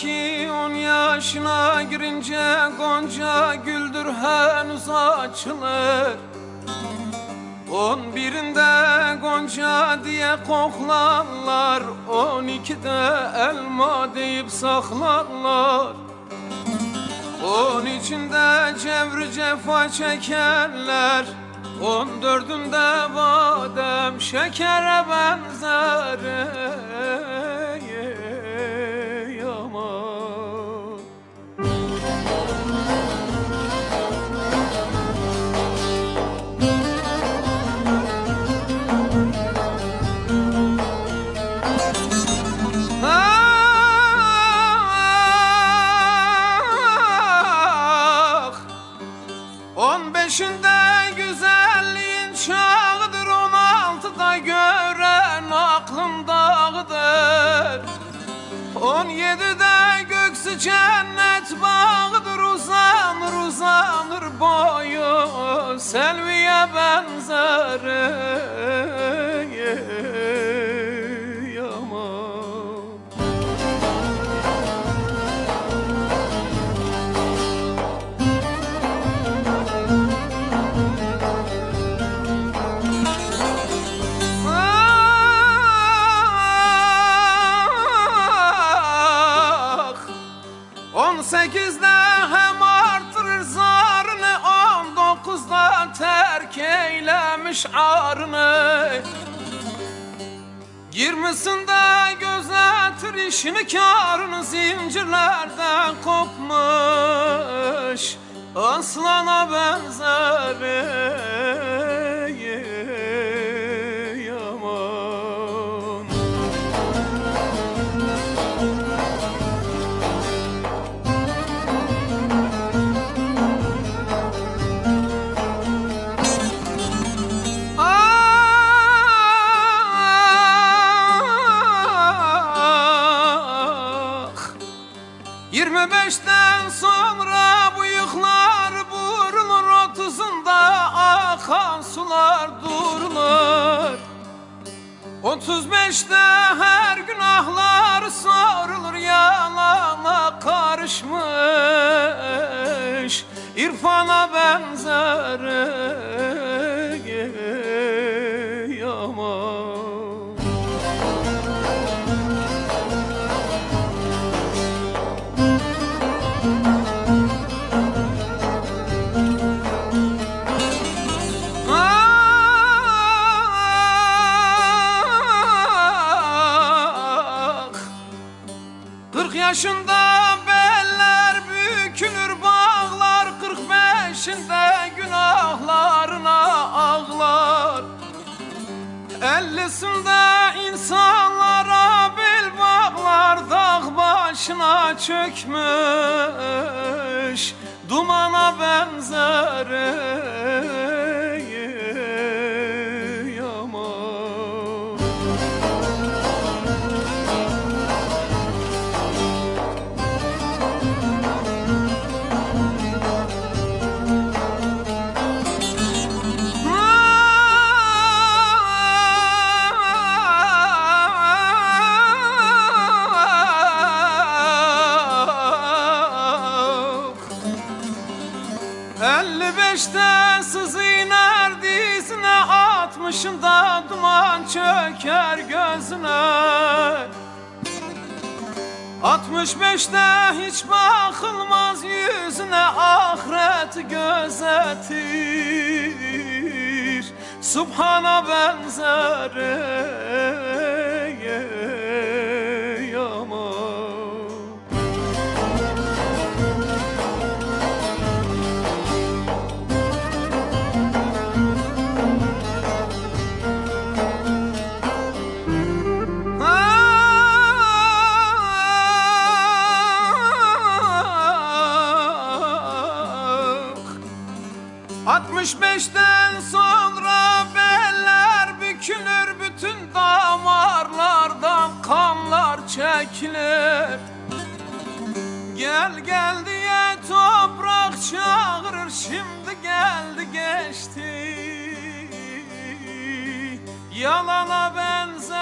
ki on yaşına girince Gonca güldür henüz açılır. On birinde Gonca diye koklarlar On ikide elma deyip saklarlar. On içinde cevri cefa çekerler On dördünde badem şekere benzer 17'de göksü cennet bağdır uzanır uzanır boyu. Selvi'ye benzerim eylemiş arını Yirmisinde gözetir işini karını Zincirlerden kopmuş. Aslana benzer akan sular durulur Otuz beşte her günahlar Kırk yaşında beller bükülür bağlar Kırk beşinde günahlarına ağlar. Ellisinde insanlara bel bağlar Dağ başına çökmüş Dumana benzer Beşte sızı iner dizine Altmışında duman çöker gözüne. Altmış beşte hiç bakılmaz yüzüne Ahiret gözetir. Subhana benzer 65'ten sonra beller bükülür bütün damarlardan kanlar çekilir. Gel gel diye toprak çağırır şimdi geldi geçti. Yalana benzer